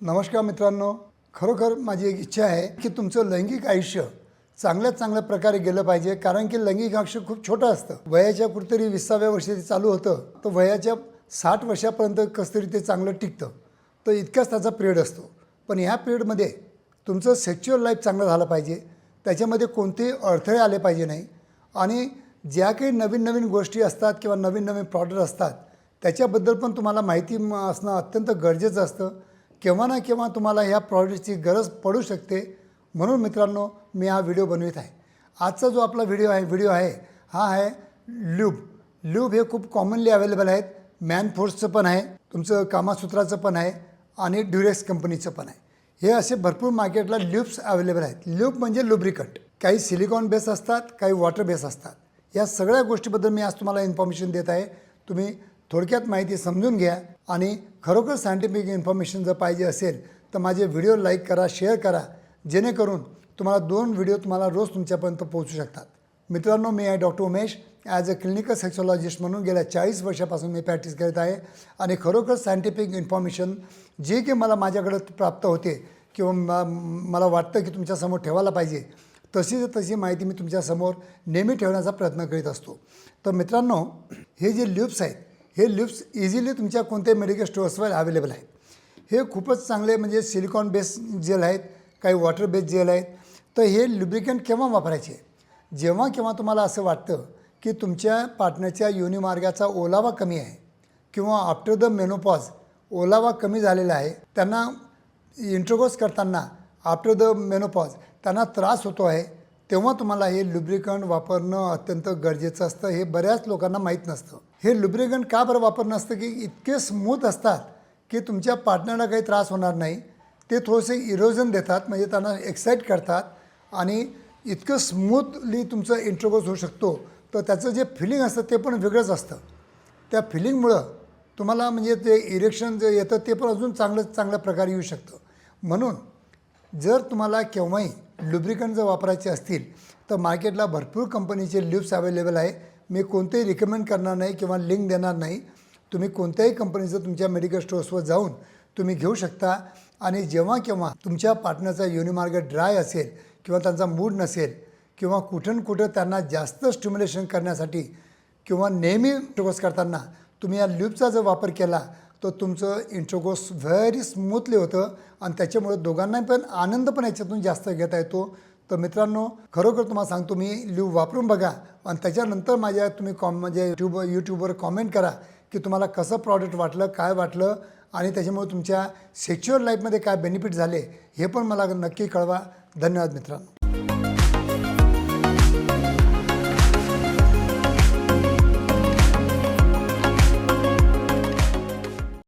नमस्कार मित्रांनो. खरोखर माझी एक इच्छा आहे की तुमचं लैंगिक आयुष्य चांगल्यात चांगल्या प्रकारे गेलं पाहिजे. कारण की लैंगिक आयुष्य खूप छोटं असतं. वयाच्या कुठेतरी विसाव्या वर्षी ते चालू होतं तर वयाच्या साठ वर्षापर्यंत कसं तरी ते चांगलं टिकतं. तर इतकाच त्याचा पिरियड असतो. पण ह्या पिरियडमध्ये तुमचं सेक्च्युअल लाईफ चांगलं झालं पाहिजे. त्याच्यामध्ये कोणतेही अडथळे आले पाहिजे नाही. आणि ज्या काही नवीन नवीन गोष्टी असतात किंवा नवीन नवीन प्रॉडक्ट असतात त्याच्याबद्दल पण तुम्हाला माहिती असणं अत्यंत गरजेचं असतं. केव्हा ना केव्हा तुम्हाला ह्या प्रॉडक्टची गरज पडू शकते. म्हणून मित्रांनो मी हा व्हिडिओ बनवित आहे. आजचा जो आपला व्हिडिओ आहे व्हिडिओ आहे हा आहे ल्यूब ल्यूब हे खूप कॉमनली अवेलेबल आहेत. मॅन फोर्सचं पण आहे तुमचं कामासूत्राचं पण आहे आणि ड्युरेक्स कंपनीचं पण आहे. हे असे भरपूर मार्केटला ल्यूब्स अवेलेबल आहेत. ल्यूब म्हणजे लुब्रिकंट काही सिलिकॉन बेस असतात काही वॉटर बेस असतात. या सगळ्या गोष्टीबद्दल मी आज तुम्हाला इन्फॉर्मेशन देत आहे. तुम्ही थोडक्यात माहिती समजून घ्या. आणि खरोखर सायंटिफिक इन्फॉर्मेशन जर पाहिजे असेल तर माझे व्हिडिओ लाईक करा शेअर करा जेणेकरून तुम्हाला दोन व्हिडिओ तुम्हाला रोज तुमच्यापर्यंत पोहोचू शकतात. मित्रांनो मी आहे doctor Umesh. As a clinical sexologist म्हणून गेल्या चाळीस वर्षापासून मी प्रॅक्टिस करत आहे आणि खरोखर सायंटिफिक इन्फॉर्मेशन जे की मला माझ्याकडं प्राप्त होते किंवा म- मला वाटतं की तुमच्यासमोर ठेवायला पाहिजे तशी तशी माहिती मी तुमच्यासमोर नेहमी ठेवण्याचा प्रयत्न करीत असतो. तर मित्रांनो हे जे ल्यूप्स आहेत हे लिप्स इझिली तुमच्या कोणत्याही मेडिकल स्टोअर्सवर अवेलेबल आहेत. हे खूपच चांगले म्हणजे सिलिकॉन बेस जेल आहेत काही वॉटर बेस जेल आहेत. तर हे लुब्रिकंट केव्हा वापरायचे? जेव्हा केव्हा तुम्हाला असं वाटतं की तुमच्या पार्टनरच्या योनिमार्गाचा ओलावा कमी आहे किंवा आफ्टर द मेनोपॉज ओलावा कमी झालेला आहे त्यांना इंट्रोगोस करताना आफ्टर द मेनोपॉज त्यांना त्रास होतो आहे तेव्हा तुम्हाला हे लुब्रिकंट वापरणं अत्यंत गरजेचं असतं. हे बऱ्याच लोकांना माहीत नसतं. हे लुब्रिकंट का बरं वापरणं असतं की इतके स्मूथ असतात की तुमच्या पार्टनरला काही त्रास होणार नाही. ते थोडेसे इरोजन देतात म्हणजे त्यांना एक्साईट करतात आणि इतकं स्मूथली तुमचं इंट्रोगोस होऊ शकतो. तर त्याचं जे फिलिंग असतं ते पण वेगळंच असतं. त्या फिलिंगमुळं तुम्हाला म्हणजे ते इरेक्शन जे येतं ते पण अजून चांगलं चांगल्या प्रकारे येऊ शकतं. म्हणून जर तुम्हाला केव्हाही लुब्रिकंट जर वापरायचे असतील तर मार्केटला भरपूर कंपनीचे ल्यूब्स अवेलेबल आहे. मी कोणतेही रिकमेंड करणार नाही किंवा लिंक देणार नाही. तुम्ही कोणत्याही कंपनीचं तुमच्या मेडिकल स्टोअर्सवर जाऊन तुम्ही घेऊ शकता. आणि जेव्हा केव्हा तुमच्या पार्टनरचा योनिमार्ग ड्राय असेल किंवा त्यांचा मूड नसेल किंवा कुठं कुठं त्यांना जास्त स्टिम्युलेशन करण्यासाठी किंवा नेहमी इंट्रोगोस करताना तुम्ही या ल्यूबचा जर वापर केला तर तुमचं इंट्रोगोस व्हेरी स्मूथली होतं. आणि त्याच्यामुळे दोघांना पण आनंद पण याच्यातून जास्त घेता येतो. तर मित्रांनो खरोखर तुम्हाला सांगतो मी लिव वापरून बघा. आणि त्याच्यानंतर माझ्या तुम्ही कॉम म्हणजे यूट्यूब यूट्यूबवर कॉमेंट करा की तुम्हाला कसं प्रॉडक्ट वाटलं काय वाटलं आणि त्याच्यामुळे तुमच्या सेक्युअर लाईफमध्ये काय बेनिफिट झाले हे पण मला नक्की कळवा. धन्यवाद मित्रांनो.